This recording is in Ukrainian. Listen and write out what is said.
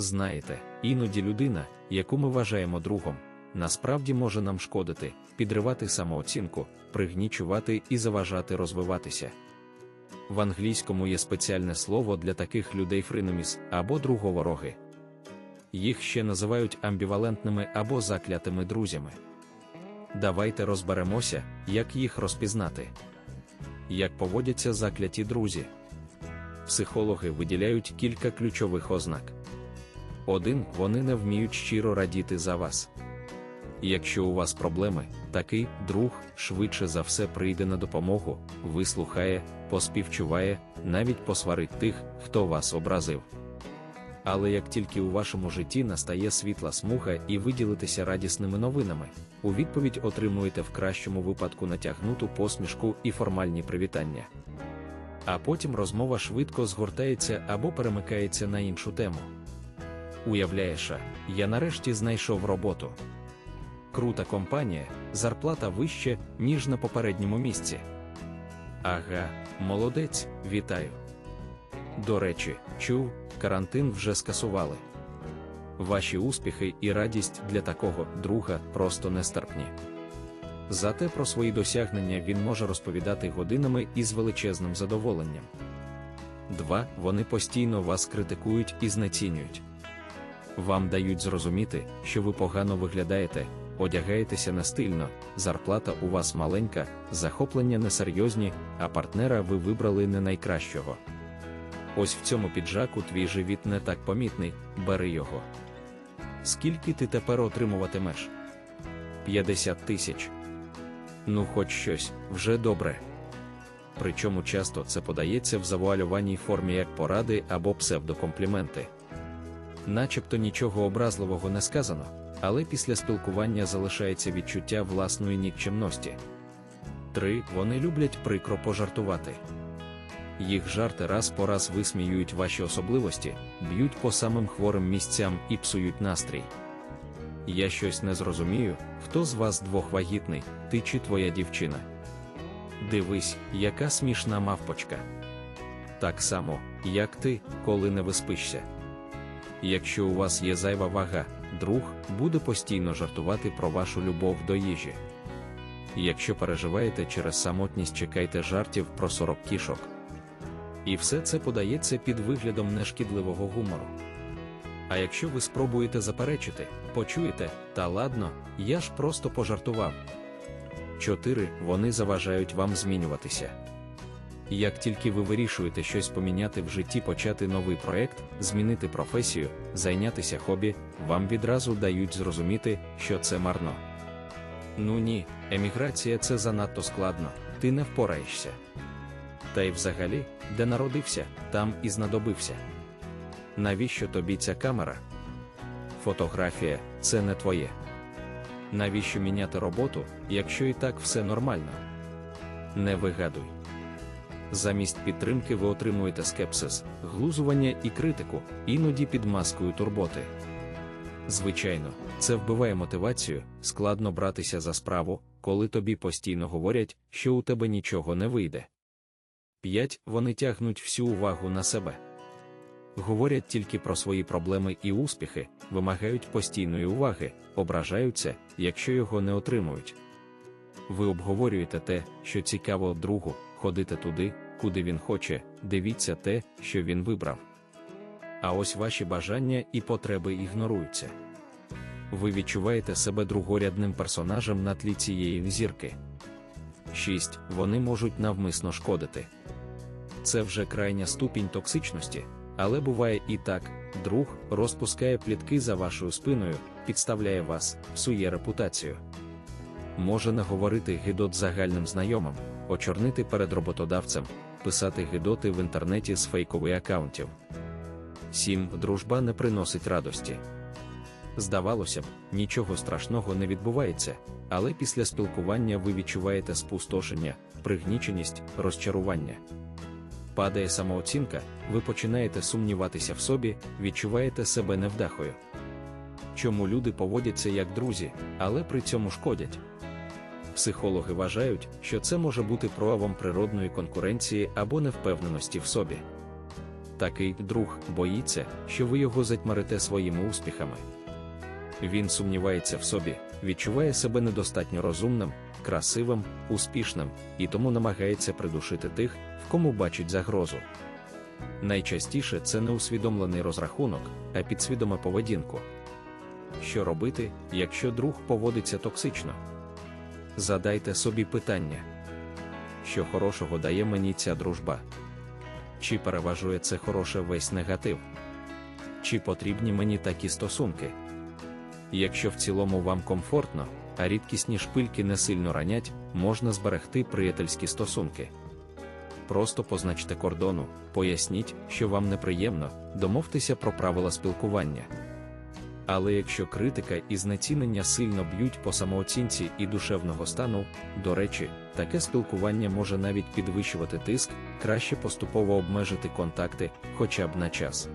Знаєте, іноді людина, яку ми вважаємо другом, насправді може нам шкодити, підривати самооцінку, пригнічувати і заважати розвиватися. В англійському є спеціальне слово для таких людей фриноміс або друговороги. Їх ще називають амбівалентними або заклятими друзями. Давайте розберемося, як їх розпізнати. Як поводяться закляті друзі. Психологи виділяють кілька ключових ознак. Один, вони не вміють щиро радіти за вас. Якщо у вас проблеми, такий друг швидше за все прийде на допомогу, вислухає, поспівчуває, навіть посварить тих, хто вас образив. Але як тільки у вашому житті настає світла смуга і ви ділитеся радісними новинами, у відповідь отримуєте в кращому випадку натягнуту посмішку і формальні привітання. А потім розмова швидко згортається або перемикається на іншу тему. Уявляєш, я нарешті знайшов роботу. Крута компанія, зарплата вище, ніж на попередньому місці. Ага, молодець, вітаю. До речі, чув, карантин вже скасували. Ваші успіхи і радість для такого друга просто нестерпні. Зате про свої досягнення він може розповідати годинами із величезним задоволенням. 2. Вони постійно вас критикують і знецінюють. Вам дають зрозуміти, що ви погано виглядаєте, одягаєтеся нестильно, зарплата у вас маленька, захоплення несерйозні, а партнера ви вибрали не найкращого. Ось в цьому піджаку твій живіт не так помітний, бери його. Скільки ти тепер отримуватимеш? 50 тисяч. Ну, хоч щось, вже добре. Причому часто це подається в завуальованій формі як поради або псевдокомпліменти. Начебто нічого образливого не сказано, але після спілкування залишається відчуття власної нікчемності. 3. Вони люблять прикро пожартувати. Їх жарти раз по раз висміюють ваші особливості, б'ють по самим хворим місцям і псують настрій. Я щось не зрозумію, хто з вас двох вагітний, ти чи твоя дівчина. Дивись, яка смішна мавпочка. Так само, як ти, коли не виспишся. Якщо у вас є зайва вага, друг буде постійно жартувати про вашу любов до їжі. Якщо переживаєте через самотність, чекайте жартів про 40 кішок. І все це подається під виглядом нешкідливого гумору. А якщо ви спробуєте заперечити, почуєте, та ладно, я ж просто пожартував. 4. Вони заважають вам змінюватися. Як тільки ви вирішуєте щось поміняти в житті, почати новий проект, змінити професію, зайнятися хобі, вам відразу дають зрозуміти, що це марно. Ну ні, еміграція це занадто складно, ти не впораєшся. Та й взагалі, де народився, там і знадобився. Навіщо тобі ця камера? Фотографія це не твоє. Навіщо міняти роботу, якщо і так все нормально? Не вигадуй. Замість підтримки ви отримуєте скепсис, глузування і критику, іноді під маскою турботи. Звичайно, це вбиває мотивацію, складно братися за справу, коли тобі постійно говорять, що у тебе нічого не вийде. 5. Вони тягнуть всю увагу на себе. Говорять тільки про свої проблеми і успіхи, вимагають постійної уваги, ображаються, якщо його не отримують. Ви обговорюєте те, що цікаво другу, ходите туди, куди він хоче, дивіться те, що він вибрав. А ось ваші бажання і потреби ігноруються. Ви відчуваєте себе другорядним персонажем на тлі цієї зірки. 6. Вони можуть навмисно шкодити. Це вже крайня ступінь токсичності, але буває і так: друг розпускає плітки за вашою спиною, підставляє вас, псує репутацію. Може наговорити гидот загальним знайомим, очорнити перед роботодавцем, писати гидоти в інтернеті з фейкових аккаунтів. 7. Дружба не приносить радості. Здавалося б, нічого страшного не відбувається, але після спілкування ви відчуваєте спустошення, пригніченість, розчарування. Падає самооцінка, ви починаєте сумніватися в собі, відчуваєте себе невдахою. Чому люди поводяться як друзі, але при цьому шкодять? Психологи вважають, що це може бути проявом природної конкуренції або невпевненості в собі. Такий друг боїться, що ви його затьмарите своїми успіхами. Він сумнівається в собі, відчуває себе недостатньо розумним, красивим, успішним і тому намагається придушити тих, в кому бачить загрозу. Найчастіше це не усвідомлений розрахунок, а підсвідома поведінку. Що робити, якщо друг поводиться токсично? Задайте собі питання, що хорошого дає мені ця дружба? Чи переважує це хороше весь негатив? Чи потрібні мені такі стосунки? Якщо в цілому вам комфортно, а рідкісні шпильки не сильно ранять, можна зберегти приятельські стосунки. Просто позначте кордону, поясніть, що вам неприємно, домовтеся про правила спілкування. Але якщо критика і знецінення сильно б'ють по самооцінці і душевного стану, до речі, таке спілкування може навіть підвищувати тиск, краще поступово обмежити контакти, хоча б на час.